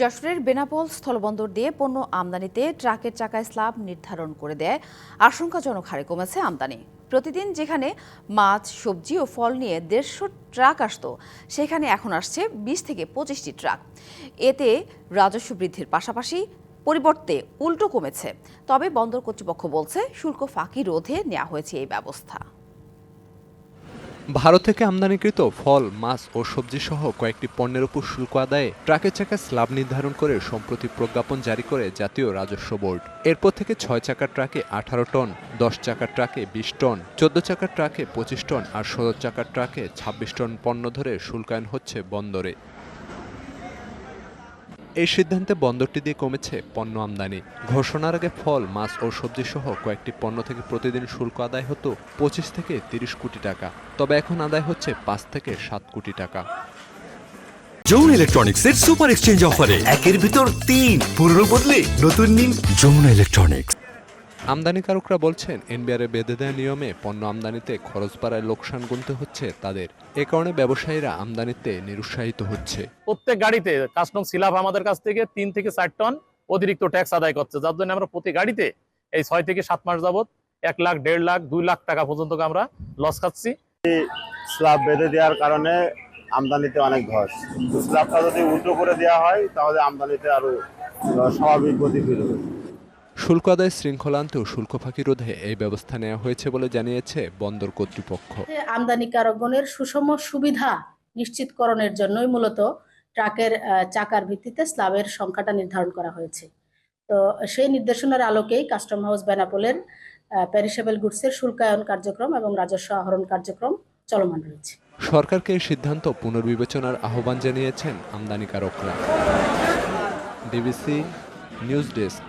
যশোরের বেনাপোল স্থলবন্দর দিয়ে পণ্য আমদানিতে ট্রাকের চাকায় স্ল্যাব নির্ধারণ করে দেয়। আশঙ্কাজনক হারে কমেছে আমদানি। প্রতিদিন যেখানে মাছ, সবজি ও ফল নিয়ে দেড়শো ট্রাক আসতো, সেখানে এখন আসছে বিশ থেকে পঁচিশটি ট্রাক। এতে রাজস্ব বৃদ্ধির পাশাপাশি পরিবর্তে উল্টো কমেছে। তবে বন্দর কর্তৃপক্ষ বলছে, শুল্ক ফাঁকি রোধে নেওয়া হয়েছে এই ব্যবস্থা। ভারত থেকে আমদানিকৃত ফল, মাছ ও সবজি সহ কয়েকটি পণ্যের উপর শুল্ক আদায়ে ট্রাকের চাকা স্ল্যাব নির্ধারণ করে সম্প্রতি প্রজ্ঞাপন জারি করে জাতীয় রাজস্ব বোর্ড। এরপর থেকে ছয় চাকার ট্রাকে আঠারো টন, দশ চাকার ট্রাকে বিশ টন, চোদ্দ চাকার ট্রাকে পঁচিশ টন আর ষোলো চাকার ট্রাকে ছাব্বিশ টন পণ্য ধরে শুল্কায়ন হচ্ছে বন্দরে। এই সিদ্ধান্তে বন্দরটি দিয়ে কমেছে পণ্য আমদানি। ঘোষণার আগে ফল, মাছ ও সবজি সহ কয়েকটি পণ্য থেকে প্রতিদিন শুল্ক আদায় হতো পঁচিশ থেকে তিরিশ কোটি টাকা। তবে এখন আদায় হচ্ছে পাঁচ থেকে সাত কোটি টাকা। যমুনা ইলেকট্রনিক্সের সুপার এক্সচেঞ্জ অফারে একের ভিতর তিন পুরনো বদলে নতুন নিন যমুনা ইলেকট্রনিক্স। আমদানিকারকরা বলছেন এনবিআর বেঁধে দেওয়া নিয়মে পণ্য আমদানিতে খরচ বাড়ায় লোকসান গুনতে হচ্ছে তাদের। এ কারণে ব্যবসায়ীরা আমদানিতে নিরুৎসাহিত হচ্ছে। প্রত্যেক গাড়িতে কাস্টম সিলাপ আমাদের কাছ থেকে তিন থেকে চার টন অতিরিক্ত ট্যাক্স আদায় করছে যার জন্য আমরা প্রতি গাড়িতে এই ছয় থেকে সাত মাস যাবত এক লাখ দেড় লাখ দুই লাখ টাকা পর্যন্ত আমরা লস খাচ্ছি। স্ল্যাব বেঁধে দেওয়ার কারণে আমদানিতে অনেক ধস। স্ল্যাবটা যদি উল্টো করে দেওয়া হয় তাহলে আমদানিতে আরও স্বাভাবিক গতি ফিরবে শুল্ক আদায় শৃঙ্খলা আনতেও শুল্ক ফাঁকি রোধে এই ব্যবস্থা নেওয়া হয়েছে বলে জানিয়েছে বন্দর কর্তৃপক্ষ। আমদানিকারকগণের সুষম সুবিধা নিশ্চিতকরণের জন্যই মূলত ট্রাকের চাকার ভিত্তিতে স্ল্যাবের সংখ্যাটা নির্ধারণ করা হয়েছে। তো সেই নির্দেশনার আলোকেই কাস্টম হাউস বেনাপোলের প্যারিসেবল গুডসের শুল্কায়ন কার্যক্রম এবং রাজস্ব আহরণ কার্যক্রম চলমান রয়েছে। সরকারকে এই সিদ্ধান্ত পুনর্বিবেচনার আহ্বান জানিয়েছেন আমদানিকারকরা। DBC news desk.